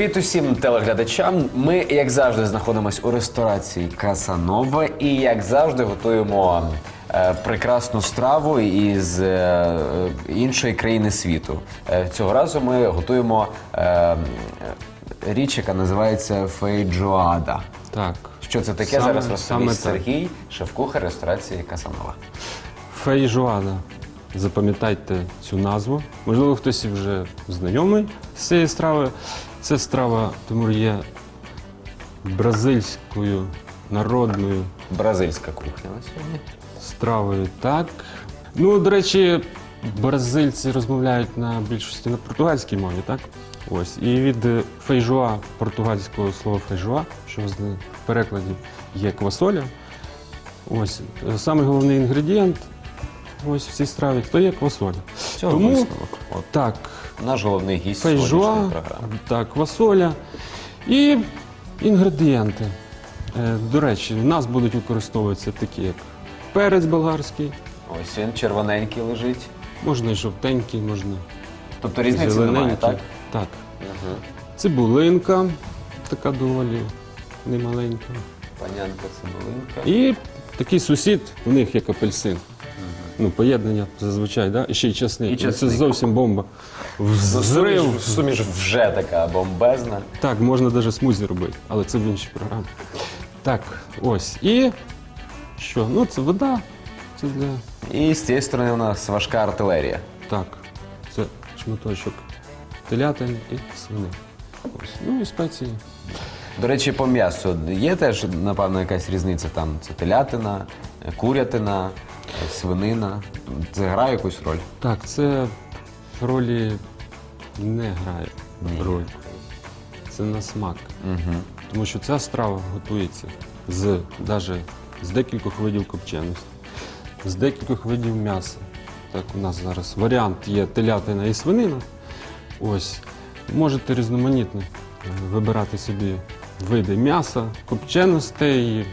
Привіт усім телеглядачам. Ми, як завжди, знаходимося у ресторації Касанова і, як завжди, готуємо е, прекрасну страву із е, іншої країни світу. Е, цього разу ми готуємо е, е, річ, яка називається фейджоада. Так. Що це таке? Саме- Зараз саме розповість так. Сергій, шеф-кухар ресторації Касанова. Фейжуада. Запам'ятайте цю назву. Можливо, хтось і вже знайомий з цією стравою. Це страва Тимур є бразильською народною Бразильська кухня на сьогодні. стравою. Так. Ну, до речі, бразильці розмовляють на більшості на португальській мові, так? Ось. І від е, фейжуа, португальського слова фейжуа, що в перекладі є квасоля. Ось. е, Самий головний інгредієнт ось в цій страві то є квасоля. Цього Тому висновок. От так, наш головний гість фейжуа, сьогоднішньої програми. так, квасоля і інгредієнти. Е, До речі, в нас будуть використовуватися такі, як перець болгарський, Ось він червоненький лежить. можна і жовтенький, можна Тобто різниці немає, зелененький. так? Так. Цибулинка, така доволі немаленька. Панянка цибулинка. І такий сусід, у них як апельсин. Ну, поєднання зазвичай, да? і ще й часник. І часник. Це зовсім бомба. Взрив. Суміш, суміш вже така бомбезна. Так, можна навіть смузі робити, але це в іншій програмі. Так, ось. І що? Ну, це вода. Це для. І з цієї сторони у нас важка артилерія. Так, це шматочок телятини і свини. Ось. Ну і спеції. До речі, по м'ясу є теж, напевно, якась різниця там. Це телятина, курятина, свинина. Це грає якусь роль? Так, це ролі не грає роль. Це на смак. Угу. Тому що ця страва готується з, даже, з декількох видів копченості, з декількох видів м'яса. Так, у нас зараз варіант є телятина і свинина. Ось. Можете різноманітно е, вибирати собі види м'яса, копченостей,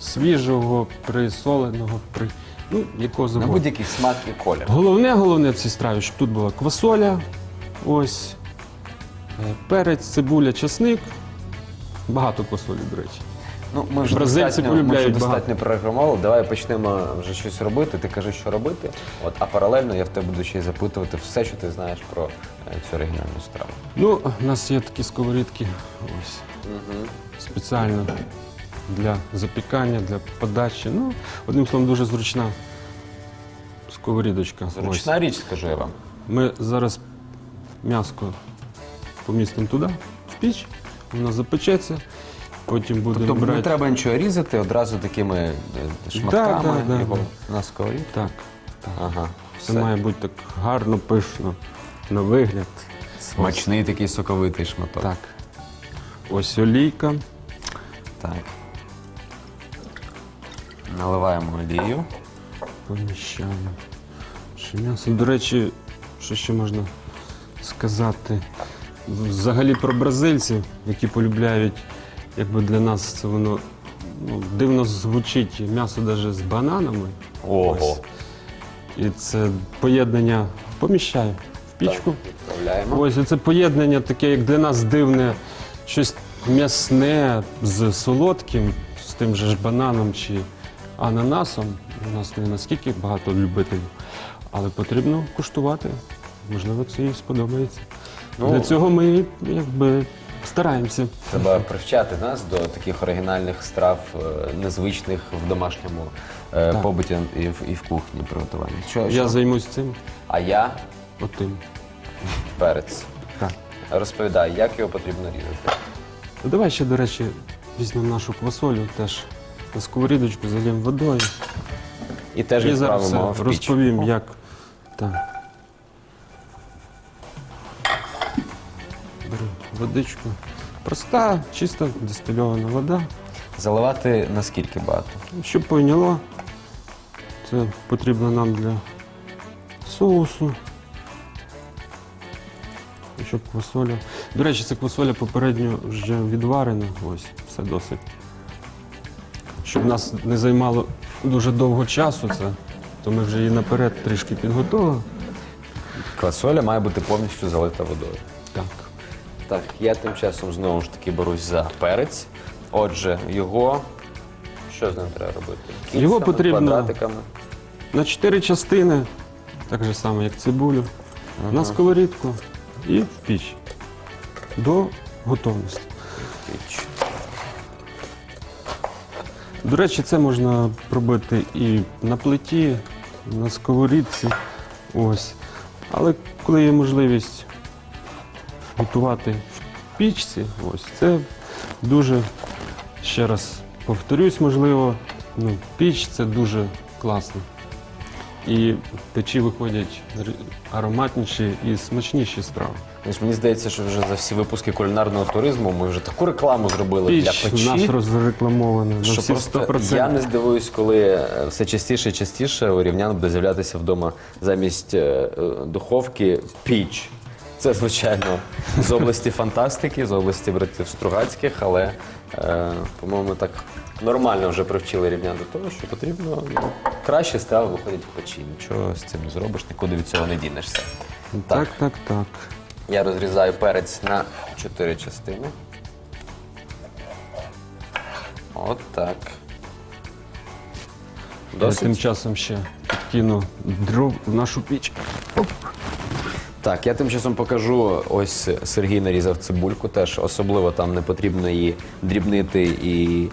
свіжого, присоленого, при... ну, якого На завгодно. будь-який смак і колір. Головне, головне в цій страві, щоб тут була квасоля, ось, е, перець, цибуля, часник. Багато квасолі, до речі. Ну, ми вже Бразильці достатньо, ми вже полюбляють достатньо програмували. Давай почнемо вже щось робити. Ти кажи, що робити. От, а паралельно я в тебе буду ще й запитувати все, що ти знаєш про е, цю оригінальну страву. Ну, у нас є такі сковорідки, ось, спеціально для запікання, для подачі. Ну, одним словом, дуже зручна сковорідочка. Зручна річ, скажу я вам. Ми зараз м'яско помістимо туди, в піч, воно запечеться, потім будемо Тобто брати. не треба нічого різати, одразу такими е, шматками да, да, його на сковорідку. Так, Ага. це Все. має бути так гарно, пишно, на вигляд. Смачний такий соковитий шматок. Так. Ось олійка. Так. Наливаємо олію. Поміщаємо. Ще м'ясо. До речі, що ще можна сказати? Взагалі про бразильців, які полюбляють, якби для нас це воно ну, дивно звучить м'ясо навіть з бананами. Ого. Ось. І це поєднання поміщаю в пічку. Відправляємо. Ось це поєднання таке, як для нас дивне, щось м'ясне з солодким, з тим же ж бананом чи ананасом. У нас не наскільки багато любителів, але потрібно куштувати. Можливо, це їй сподобається. Ну, Для цього ми якби стараємося. Треба привчати нас до таких оригінальних страв, е, незвичних в домашньому е, Так. побуті і в, і в кухні приготуванні. Що, Я що? займусь цим, А я отим. перець. Так. Розповідай, як його потрібно різати. Давай ще, до речі, візьмемо нашу квасолю, теж на сковорідочку зальємо водою. І теж І зараз відправимо все в піч. розповім, як. Так. Беру водичку. Проста, чиста дистильована вода. Заливати наскільки багато? Щоб пойняло, це потрібно нам для соусу. І щоб квасоля. До речі, ця квасоля попередньо вже відварена. Ось, все досить. Щоб нас не займало дуже довго часу це, то ми вже її наперед трішки підготували. Квасоля має бути повністю залита водою. Так. Так, я тим часом знову ж таки берусь за перець. Отже, його. Що з ним треба робити? Його потрібно- квадратиками. На чотири частини, так же само, як цибулю, на сковорідку і в піч. До готовності. Піч. До речі, це можна робити і на плиті, на сковорідці. Ось. Але коли є можливість готувати в пічці, ось це дуже, ще раз повторюсь, можливо, ну, піч це дуже класно. І печі виходять ароматніші і смачніші страви. Знаєш, мені здається, що вже за всі випуски кулінарного туризму ми вже таку рекламу зробили Піч для у нас печі. розрекламована на Що всі просто 100%. я не здивуюсь, коли е, все частіше і частіше у рівнян буде з'являтися вдома замість е, е, духовки піч. Це, звичайно, з області фантастики, з області братів Стругацьких, але, по-моєму, так нормально вже привчили рівнян до того, що потрібно ну, краще страви виходять в печі. Нічого з цим не зробиш, нікуди від цього не дінешся. Так, так, так. Я розрізаю перець на чотири частини. От так. Я Досить. тим часом ще підкину дров в нашу піч. Так, я тим часом покажу. Ось Сергій нарізав цибульку. Теж особливо там не потрібно її дрібнити і, і,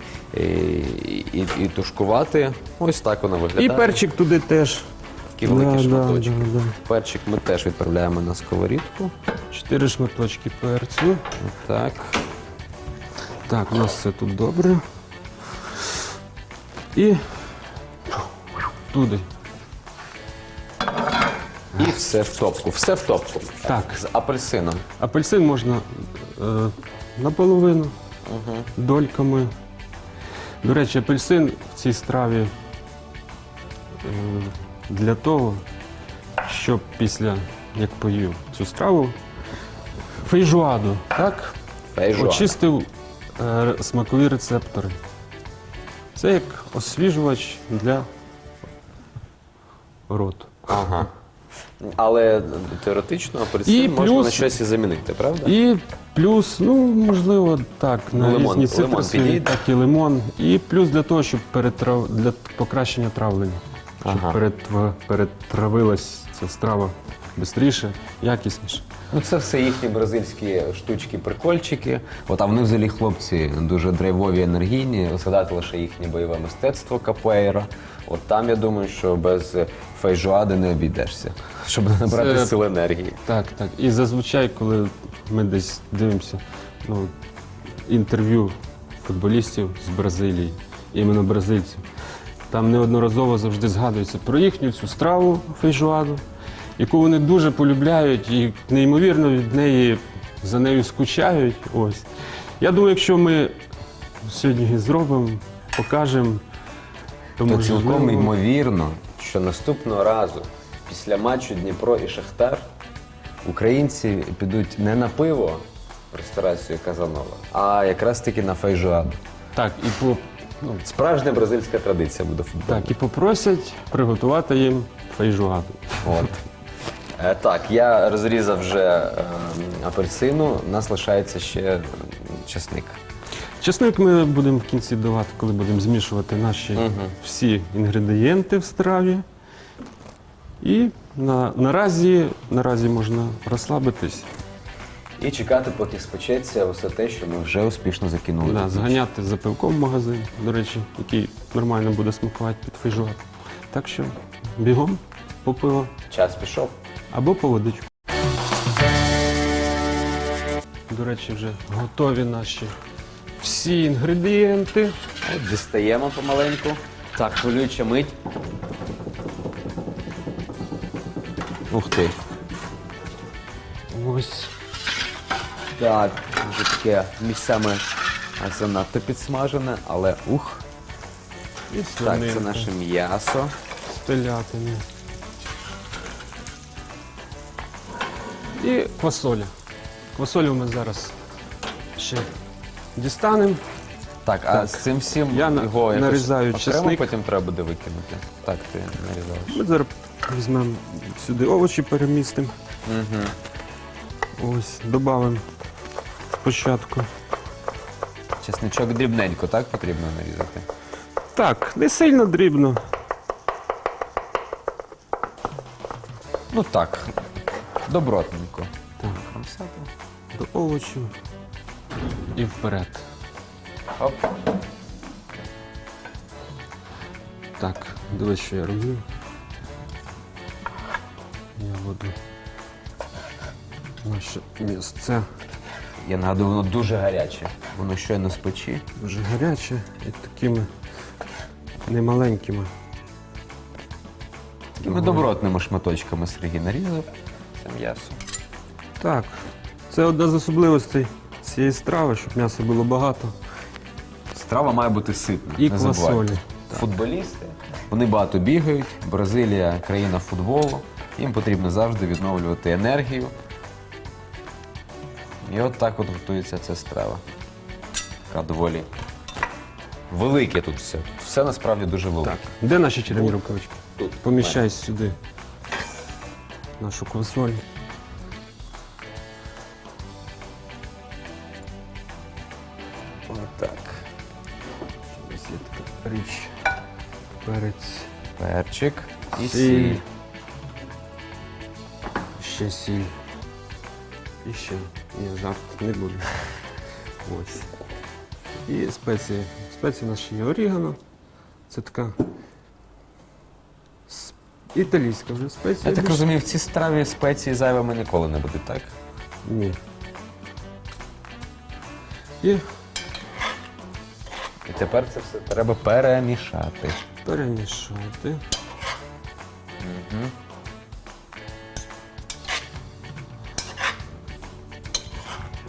і, і тушкувати. Ось так вона виглядає. І перчик туди теж. Такі великі Да, шматочки. Да, да, Перчик ми теж відправляємо на сковорідку. Чотири шматочки перцю. Так. Так, у нас все тут добре. І туди. І все в топку. Все в топку. Так. З апельсином. Апельсин можна е, наполовину, дольками. До речі, апельсин в цій страві е, для того, щоб після, як поїв цю страву, фейжуаду, так? Фейжуан. Очистив е, смакові рецептори. Це як освіжувач для роту. Ага. Але теоретично апельсин І можна плюс- на щось і замінити, правда? І плюс, ну можливо, так, на Ну, лимон- різні цитруси, підійде? так і лимон. І плюс для того, щоб перетрав... для покращення травлення. Щоб Ага. перетв... перетравилась ця страва швидше, якісніше. Ну, це все їхні бразильські штучки, прикольчики. От а вони взагалі хлопці дуже драйвові, енергійні. Згадати лише їхнє бойове мистецтво капуейра. От там я думаю, що без фейжуади не обійдешся, щоб набрати Це- сил енергії. Так, так. І зазвичай, коли ми десь дивимося ну, інтерв'ю футболістів з Бразилії, іменно бразильців, там неодноразово завжди згадується про їхню цю страву фейжуаду, яку вони дуже полюбляють і неймовірно від неї за нею скучають. Ось. Я думаю, якщо ми сьогодні її зробимо, покажемо, то, То можливо, цілком ймовірно, що наступного разу, після матчу Дніпро і Шахтар, українці підуть не на пиво в ресторацію Казанова, а якраз таки на фейжуаду. Так, і по ну, Справжня бразильська традиція буде футбол. Так, і попросять приготувати їм фейжуаду. От. Е, Так, я розрізав вже е, апельсину, у нас лишається ще чесник. Чесник ми будемо в кінці давати, коли будемо змішувати наші всі інгредієнти в страві. І на, наразі, наразі можна розслабитись, І чекати, поки спечеться усе те, що ми вже успішно закинули. да, зганяти за пивком в магазин, до речі, який нормально буде смакувати під фейжуат. Так що бігом по пиво Час пішов. Або по водичку. До речі, вже готові наші всі інгредієнти. От, дістаємо помаленьку. Так, хвилююча мить. Ух ти. Ось. Так, вже таке місцями занадто підсмажене, але ух. І Так, свининка. це наше м'ясо. з І квасоля. Квасолю ми зараз ще дістанемо. Так, а з цим всім Я на- його якось нарізаю окремо чесник. потім треба буде викинути. Так, ти нарізаєш. Ми зараз візьмемо сюди овочі, перемістимо. Ось, додамо спочатку. Чесничок дрібненько, так потрібно нарізати? Так, не сильно дрібно. Ну так, добротненько. Так, до овочів і вперед. Оп. Так, дивись, що я роблю. Я буду наше місце Я нагадую, воно дуже гаряче. Воно щойно з печі. дуже гаряче і такими немаленькими. Такими добротними шматочками Сергій нарізав. Це м'ясо. Так, це одна з особливостей цієї страви, щоб м'яса було багато. Страва має бути ситна. І не забувайте. квасолі. Футболісти, вони багато бігають. Бразилія країна футболу. Їм потрібно завжди відновлювати енергію. І от так от готується ця страва. Така доволі велике тут все. Все насправді дуже велике. Так, де наші червоні рукавички? Тут. Поміщай сюди нашу квасоль. Отак. Ось є така річ. Перець. Перчик і Сіль. сіль. Ще сіль. І ще. Ні, жарт не буде. Ось. І спеції. Спеції ще є орігано. Це така італійська вже спеція. Я так більш- розумію, в цій страві спеції зайвими ніколи не будуть, так? Ні. І І тепер це все треба перемішати. перемішати.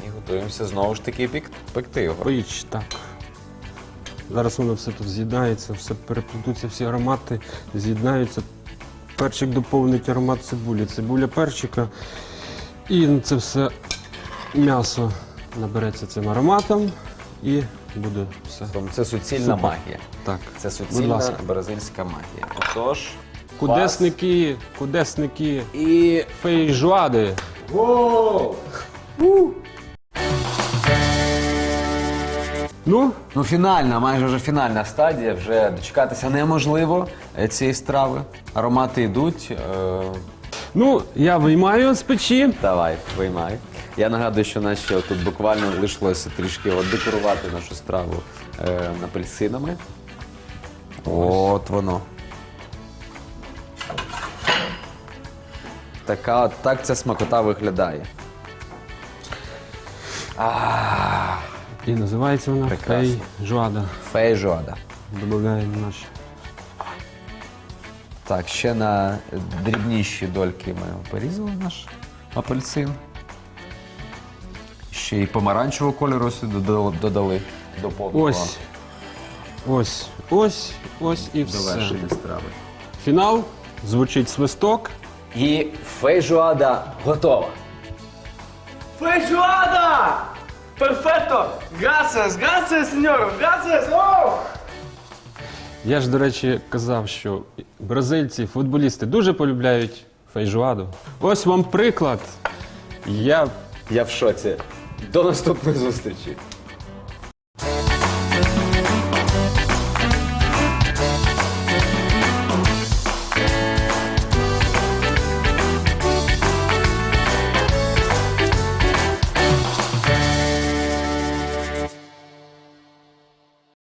І готуємося знову ж таки пік- пекти його. Пич, так. Зараз воно все тут з'єднається, все переплетуться, всі аромати з'єднаються. Перчик доповнить аромат цибулі, цибуля перчика. І це все м'ясо набереться цим ароматом і буде все. Це суцільна Супер. магія. Так. Це суцільна ласка. бразильська магія. Отож. Кудесники, кудесники, І. фейжуади. Ну, Ну, фінальна, майже вже фінальна стадія. Вже дочекатися неможливо е, цієї страви. Аромати йдуть. Е, ну, я виймаю з печі. Давай, виймай. Я нагадую, що нас ще тут буквально лишилося трішки от декорувати нашу страву е, апельсинами. От воно. Така, от- так ця смакота виглядає. І називається вона Прекрасно. фейжуада. Фейжоада. Додаємо наші. Так, ще на дрібніші дольки ми порізали наш апельсин. Ще й помаранчевого кольору сюди додали- додали до повного Ось. Ось, ось, ось і все. довершення страви. Фінал. Звучить свисток. І фейжоада готова. Feijoada! Perfetto! Gracias, gracias, сеньор! Oh! Я ж, до речі, казав, що бразильці, футболісти дуже полюбляють фейжуаду. Ось вам приклад. Я Я в шоці. До наступної зустрічі.